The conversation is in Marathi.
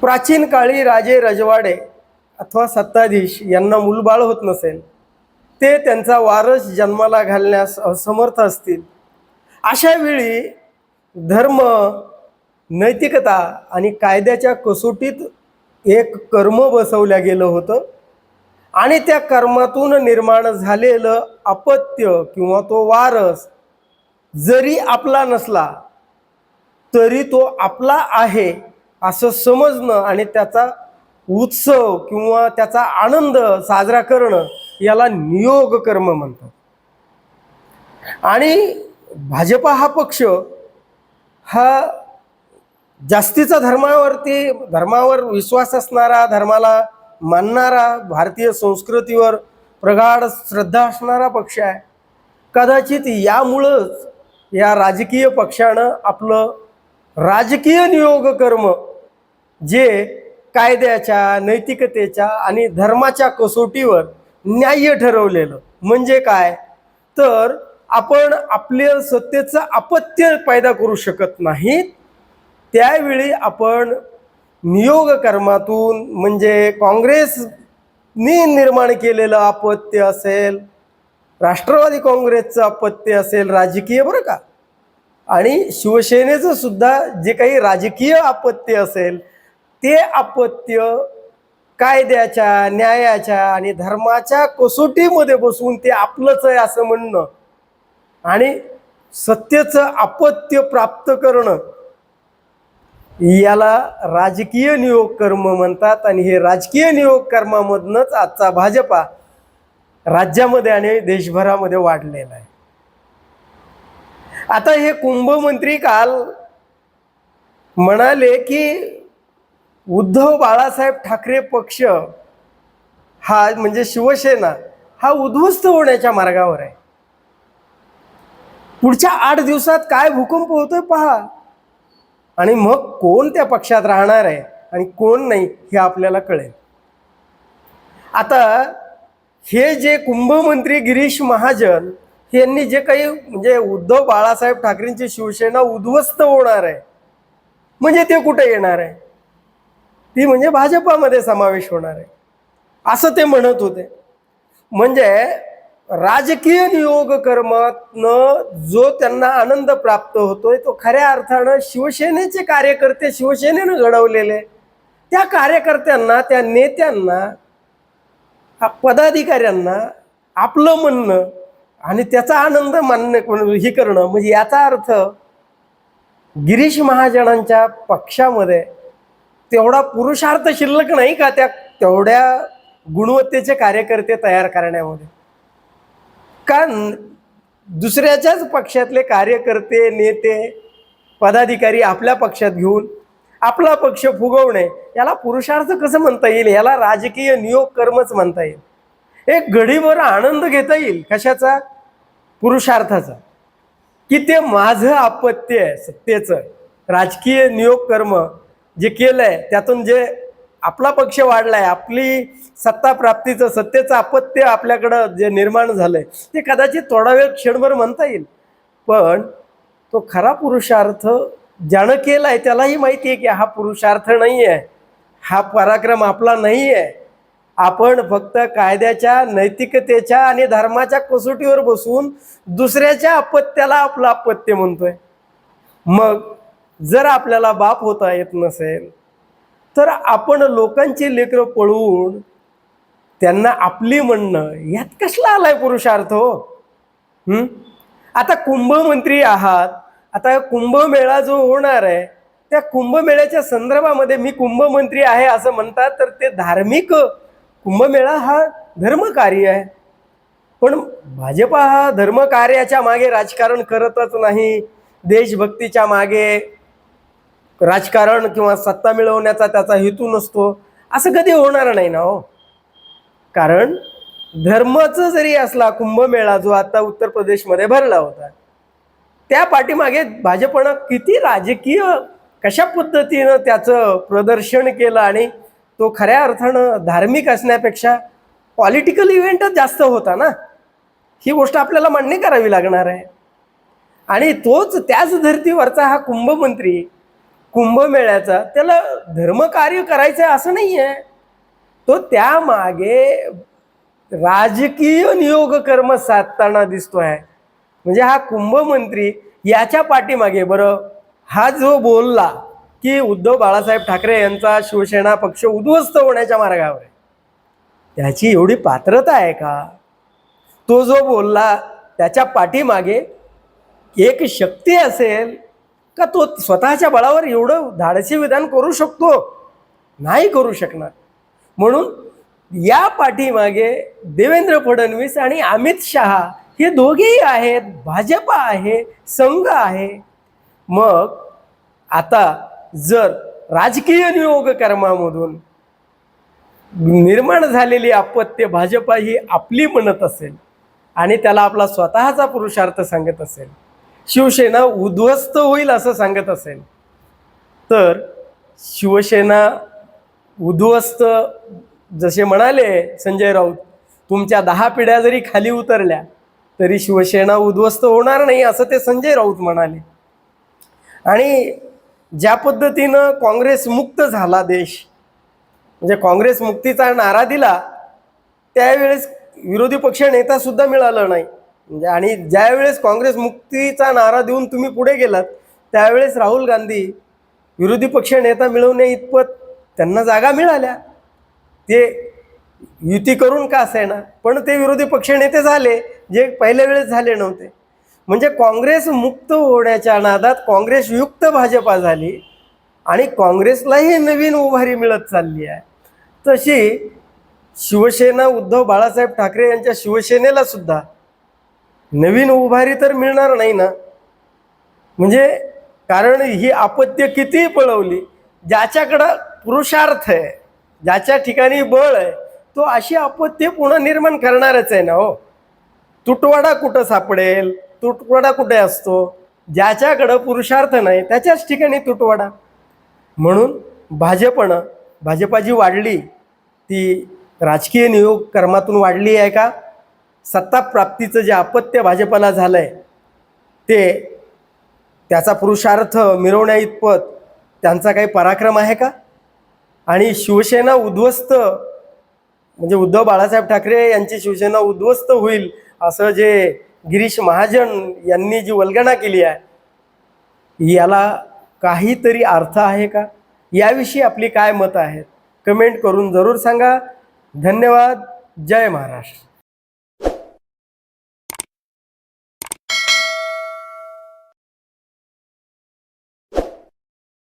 प्राचीन काळी राजे रजवाडे अथवा सत्ताधीश यांना मूलबाळ होत नसेल ते त्यांचा वारस जन्माला घालण्यास असमर्थ असतील. अशा वेळी धर्म नैतिकता आणि कायद्याच्या कसोटीत एक कर्म बसवल्या गेलं होतं आणि त्या कर्मातून निर्माण झालेलं अपत्य किंवा तो वारस जरी आपला नसला तरी तो आपला आहे. असं समजणं आणि त्याचा उत्सव किंवा त्याचा आनंद साजरा करणं याला नियोग कर्म म्हणतात. आणि भाजपा हा पक्ष हा जास्तीचा धर्मावरती धर्मावर विश्वास असणारा धर्माला मानणारा भारतीय संस्कृतीवर प्रगाढ श्रद्धा असणारा पक्ष आहे. कदाचित यामुळंच या राजकीय पक्षानं आपलं राजकीय नियोग कर्म जे कायद्याच्या नैतिकतेच्या आणि धर्माच्या कसोटीवर न्याय्य ठरवलेलं. म्हणजे काय? तर आपण आपल्या सत्तेचं अपत्य पैदा करू शकत नाहीत. त्यावेळी आपण नियोग कर्मातून म्हणजे काँग्रेसनी निर्माण केलेलं अपत्य असेल राष्ट्रवादी काँग्रेसचं अपत्य असेल राजकीय बरं का? आणि शिवसेनेचं सुद्धा जे काही राजकीय आपत्ती असेल ते आपत्य कायद्याच्या न्यायाच्या आणि धर्माच्या कसोटीमध्ये बसून ते आपलंच आहे असं म्हणणं. आणि सत्तेचं अपत्य प्राप्त करणं याला राजकीय नियोग कर्म म्हणतात आणि हे राजकीय नियोग कर्मामधनंच आजचा भाजपा राज्यामध्ये आणि देशभरामध्ये वाढलेला आहे. आता हे कुंभमंत्री काल म्हणाले की उद्धव बाळासाहेब ठाकरे पक्ष हा म्हणजे शिवसेना हा उद्ध्वस्त होण्याच्या मार्गावर आहे. पुढच्या आठ दिवसात काय भूकंप होतोय पहा. आणि मग कोण त्या पक्षात राहणार आहे आणि कोण नाही हे आपल्याला कळेल. आता हे जे कुंभमंत्री गिरीश महाजन यांनी जे काही म्हणजे उद्धव बाळासाहेब ठाकरेंची शिवसेना उद्ध्वस्त होणार आहे म्हणजे ते कुठे येणार आहे? ती म्हणजे भाजपामध्ये समावेश होणार आहे. असं ते म्हणत होते. म्हणजे राजकीय नियोग कर्मातनं जो त्यांना आनंद प्राप्त होतोय तो खऱ्या अर्थानं शिवसेनेचे कार्यकर्ते शिवसेनेनं घडवलेले. त्या कार्यकर्त्यांना त्या नेत्यांना हा पदाधिकाऱ्यांना आपलं म्हणणं आणि त्याचा आनंद मान्य हे करणं म्हणजे याचा अर्थ गिरीश महाजनांच्या पक्षामध्ये तेवढा पुरुषार्थ शिल्लक नाही का त्या तेवढ्या गुणवत्तेचे कार्यकर्ते तयार करण्यामध्ये? कारण दुसऱ्याच्याच पक्षातले कार्यकर्ते नेते पदाधिकारी आपल्या पक्षात घेऊन आपला पक्ष फुगवणे याला पुरुषार्थ कसं म्हणता येईल? याला राजकीय नियोग कर्मच म्हणता येईल. एक घडीभर आनंद घेता येईल कशाचा? पुरुषार्थाचा. की ते माझं आपत्य आहे सत्तेचं. राजकीय नियोग कर्म जे केलंय त्यातून जे आपला पक्ष वाढलाय आपली सत्ता प्राप्तीचं सत्तेचं अपत्य आपल्याकडं जे निर्माण झालंय ते कदाचित थोडा वेळ क्षणभर म्हणता येईल. पण तो खरा पुरुषार्थ ज्यानं केलाय त्यालाही माहिती आहे की हा पुरुषार्थ नाही आहे हा पराक्रम आपला नाही आहे आपण फक्त कायद्याच्या नैतिकतेच्या आणि धर्माच्या कसोटीवर बसून दुसऱ्याच्या अपत्याला आपलं अपत्य म्हणतोय. मग जर आपल्याला बाप होता येत नसेल तर आपण लोकांची लेकरं पळवून त्यांना आपली म्हणणं यात कसला आलाय पुरुषार्थ हो? आता कुंभमंत्री आहात आता कुंभमेळा जो होणार आहे त्या कुंभमेळ्याच्या संदर्भामध्ये मी कुंभमंत्री आहे असं म्हणतात तर ते धार्मिक कुंभमेळा हा धर्मकार्य आहे. पण भाजपा हा धर्मकार्याच्या मागे राजकारण करतच नाही. देशभक्तीच्या मागे राजकारण किंवा सत्ता मिळवण्याचा त्याचा हेतू नसतो. असं कधी होणार नाही ना हो. कारण धर्माचं जरी असला कुंभमेळा जो आता उत्तर प्रदेशमध्ये भरला होता त्या पाठीमागे भाजपनं किती राजकीय कशा पद्धतीनं त्याचं प्रदर्शन केलं आणि तो खऱ्या अर्थानं धार्मिक असण्यापेक्षा पॉलिटिकल इव्हेंटच जास्त होता ना? ही गोष्ट आपल्याला मान्य करावी लागणार आहे. आणि तोच त्याच धर्तीवरचा हा कुंभमंत्री कुंभमेळ्याचा त्याला धर्मकार्य करायचं आहे असं नाही आहे तो त्यामागे राजकीय नियोग कर्म साधताना आहे म्हणजे हा कुंभमंत्री याच्या पाठीमागे बरं हा जो बोलला की उद्धव बाळासाहेब ठाकरे यांचा शिवसेना पक्ष उद्ध्वस्त होण्याच्या मार्गावर आहे. त्याची एवढी पात्रता आहे का? तो जो बोलला त्याच्या पाठीमागे एक शक्ती असेल का तो स्वतःच्या बळावर एवढं धाडसी विधान करू शकतो? नाही करू शकणार. म्हणून या पाठीमागे देवेंद्र फडणवीस आणि अमित शहा हे दोघेही आहेत भाजपा आहे संघ आहे. मग आता जर राजकीय नियोग कर्मामधून निर्माण झालेली आपत्य भाजपा ही आपली म्हणत असेल आणि त्याला आपला स्वतःचा पुरुषार्थ सांगत असेल शिवसेना उद्ध्वस्त होईल असं सांगत असेल तर शिवसेना उद्ध्वस्त जसे म्हणाले संजय राऊत तुमच्या दहा पिढ्या जरी खाली उतरल्या तरी शिवसेना उद्ध्वस्त होणार नाही असं ते संजय राऊत म्हणाले. आणि ज्या पद्धतीनं काँग्रेस मुक्त झाला देश म्हणजे काँग्रेस मुक्तीचा नारा दिला त्यावेळेस विरोधी पक्ष नेतासुद्धा मिळालं मिळाला नाही. म्हणजे आणि ज्यावेळेस काँग्रेस मुक्तीचा नारा देऊन तुम्ही पुढे गेलात त्यावेळेस राहुल गांधी विरोधी पक्ष नेता मिळवणे इतपत त्यांना जागा मिळाल्या. ते युती करून का असेना? पण ते विरोधी पक्ष नेते झाले जे पहिल्या वेळेस झाले नव्हते. म्हणजे काँग्रेस मुक्त होण्याच्या नादात काँग्रेस युक्त भाजपा झाली आणि काँग्रेसलाही नवीन उभारी मिळत चालली आहे. तशी शिवसेना उद्धव बाळासाहेब ठाकरे यांच्या शिवसेनेला सुद्धा नवीन उभारी तर मिळणार नाही ना? म्हणजे कारण ही आपत्य कितीही पळवली? ज्याच्याकडं पुरुषार्थ आहे ज्याच्या ठिकाणी बळ आहे तो अशी आपत्ती पुन्हा निर्माण करणारच आहे ना हो? तुटवाडा कुठं सापडेल? तुटवडा कुठे असतो? ज्याच्याकडं पुरुषार्थ नाही त्याच्याच ठिकाणी तुटवडा. म्हणून भाजपनं भाजपा जी वाढली ती राजकीय नियोग कर्मातून वाढली आहे का? सत्ता प्राप्तीचं जे अपत्य भाजपला झालं आहे ते त्याचा पुरुषार्थ मिरवण्या इतपत त्यांचा काही पराक्रम आहे का? आणि शिवसेना उद्ध्वस्त म्हणजे उद्धव बाळासाहेब ठाकरे यांची शिवसेना उद्ध्वस्त होईल असं जे गिरीश महाजन यांनी जी वल्गना केली आहे याला काहीतरी अर्थ आहे का? याविषयी आपली काय मतं आहेत? कमेंट करून जरूर सांगा. धन्यवाद. जय महाराष्ट्र.